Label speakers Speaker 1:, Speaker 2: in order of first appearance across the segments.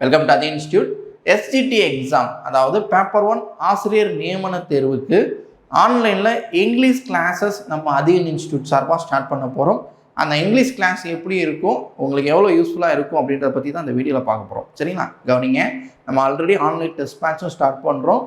Speaker 1: Welcome to the institute STD exam அதாவது paper one ஆசிரியர் நியமன தேர்வுக்கு ஆன்லைனில் இங்கிலீஷ் கிளாஸஸ் நம்ம அதியன் இன்ஸ்டியூட் சார்பாக ஸ்டார்ட் பண்ண போகிறோம் அந்த இங்கிலீஷ் கிளாஸ் எப்படி இருக்கும் உங்களுக்கு எவ்வளோ யூஸ்ஃபுல்லாக இருக்கும் அப்படின்றத பற்றி தான் அந்த வீடியோவில் பார்க்க போகிறோம் சரிங்களா? கவனிங்க நம்ம ஆல்ரெடி ஆன்லைன் டெஸ்ட் பேட்சும் ஸ்டார்ட் பண்ணுறோம்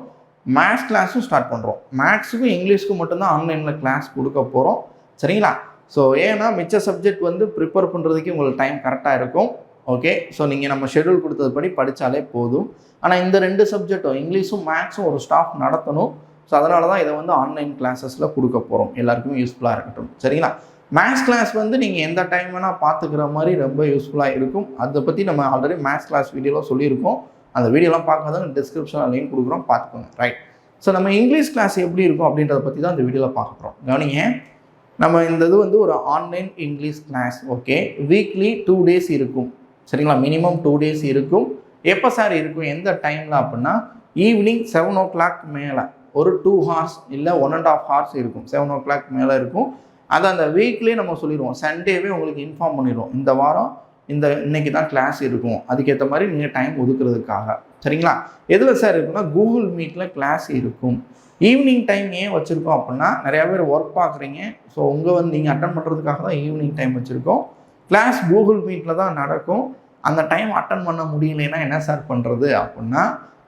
Speaker 1: மேத்ஸ் கிளாஸும் ஸ்டார்ட் பண்ணுறோம் மேத்ஸுக்கும் இங்கிலீஷ்க்கும் மட்டும்தான் ஆன்லைனில் கிளாஸ் கொடுக்க போகிறோம் சரிங்களா? ஸோ ஏன்னா மிச்ச சப்ஜெக்ட் வந்து ப்ரிப்பேர் பண்ணுறதுக்கு உங்களுக்கு டைம் கரெக்டாக இருக்கும். ஓகே ஸோ நீங்கள் நம்ம ஷெடியூல் கொடுத்ததுபடி படித்தாலே போதும். ஆனால் இந்த ரெண்டு சப்ஜெக்டும் இங்கிலீஷும் மேக்ஸும் ஒரு ஸ்டாஃப் நடத்தணும். ஸோ அதனால தான் இதை வந்து ஆன்லைன் கிளாஸஸில் கொடுக்க போகிறோம் எல்லாருக்குமே யூஸ்ஃபுல்லாக இருக்கட்டும். சரிங்களா? மேக்ஸ் கிளாஸ் வந்து நீங்கள் எந்த டைம் வேணால் பார்த்துக்கிற மாதிரி ரொம்ப யூஸ்ஃபுல்லாக இருக்கும். அதை பற்றி நம்ம ஆல்ரெடி மேக்ஸ் கிளாஸ் வீடியோலாம் சொல்லியிருக்கோம். அந்த வீடியோலாம் பார்க்காதவங்க டிஸ்கிரிப்ஷனில் லிங்க் கொடுக்குறோம். பார்த்துக்கோங்க. ரைட் ஸோ நம்ம இங்கிலீஷ் கிளாஸ் எப்படி இருக்கும் அப்படின்றத பற்றி தான் இந்த வீடியோவில் பார்க்க போகிறோம் கவனிங்க. நம்ம இந்த இது வந்து ஒரு online English class okay weekly two days இருக்கும். சரிங்களா? மினிமம் டூ டேஸ் இருக்கும். எப்போ சார் இருக்கும்? எந்த டைமில் அப்படின்னா ஈவினிங் செவன் ஓ கிளாக் மேலே. ஒரு டூ ஹார்ஸ் இல்லை ஒன் அண்ட் ஆஃப் ஹார்ஸ் இருக்கும். செவன் ஓ கிளாக் மேலே இருக்கும். அதை அந்த வீக்லேயே நம்ம சொல்லிடுவோம். சண்டேவே உங்களுக்கு இன்ஃபார்ம் பண்ணிடுவோம். இந்த வாரம் இந்த இன்னைக்கு தான் கிளாஸ் இருக்கும். அதுக்கேற்ற மாதிரி நீங்கள் டைம் ஒதுக்குறதுக்காக. சரிங்களா? எதில் சார் இருக்குன்னா கூகுள் மீட்டில் கிளாஸ் இருக்கும். ஈவினிங் டைம் ஏன் வச்சுருக்கோம் அப்படின்னா நிறையா பேர் ஒர்க் பார்க்குறீங்க. ஸோ உங்கள் வந்து நீங்கள் அட்டன் பண்ணுறதுக்காக தான் ஈவினிங் டைம் வச்சுருக்கோம். கிளாஸ் கூகுள் மீட்டில் தான் நடக்கும். அந்த டைம் அட்டன் பண்ண முடியலைன்னா என்ன சார் பண்ணுறது அப்படின்னா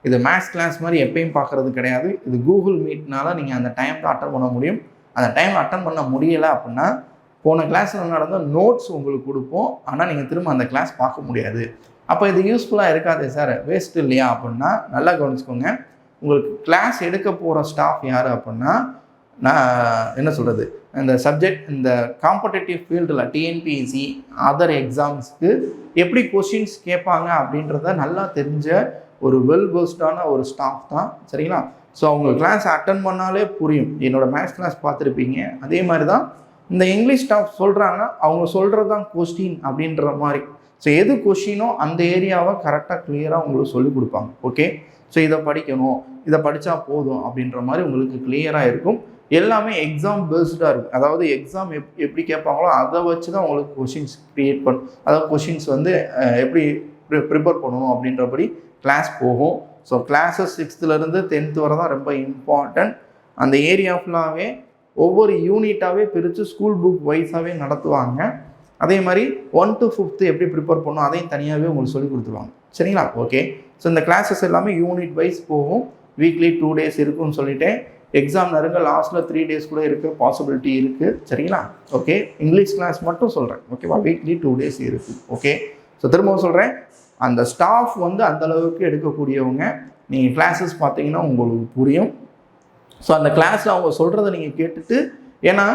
Speaker 1: இது மேத்ஸ் கிளாஸ் மாதிரி எப்பயும் பார்க்குறது கிடையாது. இது கூகுள் மீட்னால நீங்கள் அந்த டைம் தான் அட்டன் பண்ண முடியும். அந்த டைம் அட்டன் பண்ண முடியலை அப்படின்னா போன கிளாஸில் நடந்த நோட்ஸ் உங்களுக்கு கொடுப்போம். ஆனால் நீங்கள் திரும்ப அந்த கிளாஸ் பார்க்க முடியாது. அப்போ இது யூஸ்ஃபுல்லாக இருக்காது சார் வேஸ்ட் இல்லையா அப்படின்னா நல்லா கவனிச்சுக்கோங்க. உங்களுக்கு கிளாஸ் எடுக்க போகிற ஸ்டாஃப் யார் அப்படின்னா நான் என்ன சொல்கிறது இந்த சப்ஜெக்ட் இந்த காம்படேட்டிவ் ஃபீல்டில் டிஎன்பிஎஸ்சி அதர் எக்ஸாம்ஸ்க்கு எப்படி கொஷின்ஸ் கேட்பாங்க அப்படின்றத நல்லா தெரிஞ்ச ஒரு வெல் பேஸ்டான ஒரு ஸ்டாஃப் தான் சரிங்களா? ஸோ அவங்க கிளாஸ் அட்டன் பண்ணாலே புரியும். என்னோடய மேக்ஸ் கிளாஸ் பார்த்துருப்பீங்க. அதே மாதிரி தான் இந்த இங்கிலீஷ் ஸ்டாஃப் சொல்கிறாங்க அவங்க சொல்கிறது தான் கொஸ்டின் அப்படின்ற மாதிரி. ஸோ எது கொஷினோ அந்த ஏரியாவை கரெக்டாக கிளியராக உங்களுக்கு சொல்லிக் கொடுப்பாங்க. ஓகே ஸோ இதை படிக்கணும் இதை படித்தா போதும் அப்படின்ற மாதிரி உங்களுக்கு கிளியராக இருக்கும். எல்லாமே எக்ஸாம் பேஸ்டாக இருக்கும். அதாவது எக்ஸாம் எப் எப்படி கேட்பாங்களோ அதை வச்சு தான் உங்களுக்கு கொஷின்ஸ் க்ரியேட் பண்ணும் அதாவது கொஷின்ஸ் வந்து எப்படி ப்ரிப்பேர் பண்ணணும் அப்படின்றபடி கிளாஸ் போகும். ஸோ கிளாஸஸ் சிக்ஸ்த்துலேருந்து டென்த்து வரை தான் ரொம்ப இம்பார்ட்டன்ட் அந்த ஏரியா ஃபுல்லாகவே ஒவ்வொரு யூனிட்டாகவே பிரித்து ஸ்கூல் புக் வைஸாகவே நடத்துவாங்க. அதே மாதிரி ஒன் டு ஃபிஃப்த்து எப்படி ப்ரிப்பேர் பண்ணணும் அதையும் தனியாகவே உங்களுக்கு சொல்லி கொடுத்துருவாங்க. சரிங்களா? ஓகே ஸோ இந்த கிளாஸஸ் எல்லாமே யூனிட் வைஸ் போகும். வீக்லி டூ டேஸ் இருக்கும்னு சொல்லிவிட்டு எக்ஸாம் நெருங்க லாஸ்ட்டில் த்ரீ டேஸ் கூட இருக்க பாசிபிலிட்டி இருக்குது சரிங்களா? ஓகே இங்கிலீஷ் கிளாஸ் மட்டும் சொல்கிறேன் ஓகேவா வீக்லி டூ டேஸ் இருக்குது ஓகே ஸோ திரும்பவும் சொல்கிறேன் அந்த ஸ்டாஃப் வந்து அந்த அளவுக்கு எடுக்கக்கூடியவங்க. நீங்கள் கிளாஸஸ் பார்த்தீங்கன்னா உங்களுக்கு புரியும். ஸோ அந்த கிளாஸில் அவங்க சொல்கிறத நீங்கள் கேட்டுட்டு ஏன்னா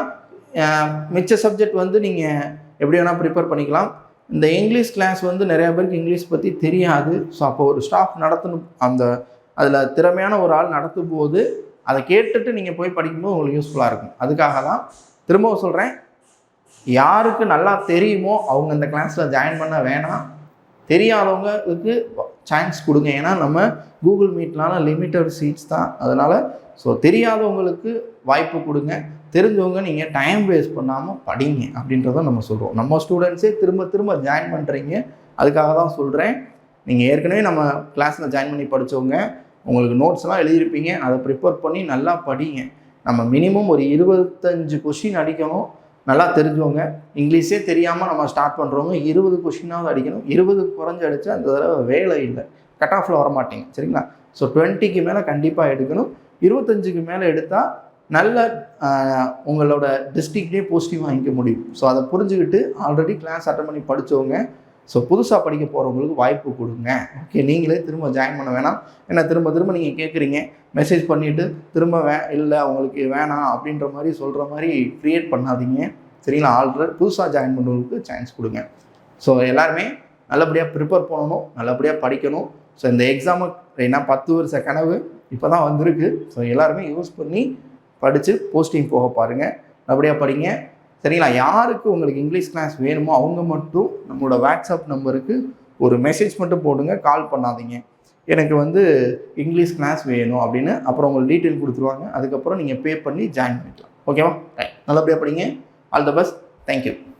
Speaker 1: மிச்ச சப்ஜெக்ட் வந்து நீங்கள் எப்படி வேணால் ப்ரிப்பேர் பண்ணிக்கலாம். இந்த இங்கிலீஷ் கிளாஸ் வந்து நிறையா பேருக்கு இங்கிலீஷ் பற்றி தெரியாது. ஸோ அப்போ ஒரு ஸ்டாஃப் நடத்தணும். அந்த அதில் திறமையான ஒரு ஆள் நடத்தும் போது அதை கேட்டுட்டு நீங்கள் போய் படிக்கும்போது உங்களுக்கு யூஸ்ஃபுல்லாக இருக்கும். அதுக்காக தான் திரும்பவும் சொல்கிறேன் யாருக்கு நல்லா தெரியுமோ அவங்க இந்த கிளாஸில் ஜாயின் பண்ண வேணாம். தெரியாதவங்களுக்கு சான்ஸ் கொடுங்க. ஏன்னா நம்ம கூகுள் மீட்னால லிமிட்டட் சீட்ஸ் தான். அதனால் ஸோ தெரியாதவங்களுக்கு வாய்ப்பு கொடுங்க. தெரிஞ்சவங்க நீங்கள் டைம் வேஸ்ட் பண்ணாமல் படிங்க அப்படின்றத நம்ம சொல்கிறோம் நம்ம ஸ்டூடெண்ட்ஸே திரும்ப திரும்ப ஜாயின் பண்ணுறீங்க அதுக்காக தான் சொல்கிறேன் நீங்கள் ஏற்கனவே நம்ம கிளாஸில் ஜாயின் பண்ணி படித்தவங்க உங்களுக்கு நோட்ஸ்லாம் எழுதியிருப்பீங்க. அதை ப்ரிப்பேர் பண்ணி நல்லா படிங்க. நம்ம மினிமம் ஒரு இருபத்தஞ்சு கொஷின் அடிக்கணும். நல்லா தெரிஞ்சவங்க இங்கிலீஷே தெரியாமல் நம்ம ஸ்டார்ட் பண்ணுறவங்க இருபது கொஷினாவது அடிக்கணும். இருபது குறைஞ்சி அடித்தா அந்த தடவை வேலை இல்லை. கட் ஆஃபில் வரமாட்டீங்க சரிங்களா? ஸோ டுவெண்ட்டிக்கு மேலே கண்டிப்பாக எடுக்கணும். இருபத்தஞ்சுக்கு மேலே எடுத்தால் நல்ல உங்களோட டிஸ்ட்ரிக்ட்லேயே போஸ்டிவ் வாங்கிக்க முடியும். ஸோ அதை புரிஞ்சுக்கிட்டு ஆல்ரெடி கிளாஸ் அட்டன் பண்ணி படித்தவங்க ஸோ புதுசாக படிக்க போகிறவங்களுக்கு வாய்ப்பு கொடுங்க. ஓகே நீங்களே திரும்ப ஜாயின் பண்ண வேணாம். ஏன்னா திரும்ப திரும்ப நீங்கள் கேட்குறீங்க மெசேஜ் பண்ணிவிட்டு திரும்ப வே இல்லை உங்களுக்கு வேணாம் அப்படின்ற மாதிரி சொல்கிற மாதிரி க்ரியேட் பண்ணாதீங்க. சரிங்களா? ஆல்ரெடி புதுசாக ஜாயின் பண்ணுறவங்களுக்கு சான்ஸ் கொடுங்க. ஸோ எல்லாருமே நல்லபடியாக ப்ரிப்பேர் பண்ணணும். நல்லபடியாக படிக்கணும். ஸோ இந்த எக்ஸாமு ஏன்னா பத்து வருஷ கனவு இப்போ தான் வந்திருக்கு. ஸோ எல்லாருமே யூஸ் பண்ணி படித்து போஸ்டிங் போக பாருங்கள் நல்லபடியாக படிங்க. சரிங்களா? யாருக்கு உங்களுக்கு இங்கிலீஷ் கிளாஸ் வேணுமோ அவங்க மட்டும் நம்மளோட வாட்ஸ்அப் நம்பருக்கு ஒரு மெசேஜ் மட்டும் போடுங்க கால் பண்ணாதீங்க. எனக்கு வந்து இங்கிலீஷ் கிளாஸ் வேணும் அப்படின்னு அப்புறம் உங்களுக்கு டீட்டெயில் கொடுத்துருவாங்க. அதுக்கப்புறம் நீங்கள் பே பண்ணி ஜாயின் பண்ணிக்கலாம். ஓகேவா நல்லபடியாக படிங்க. All the best thank you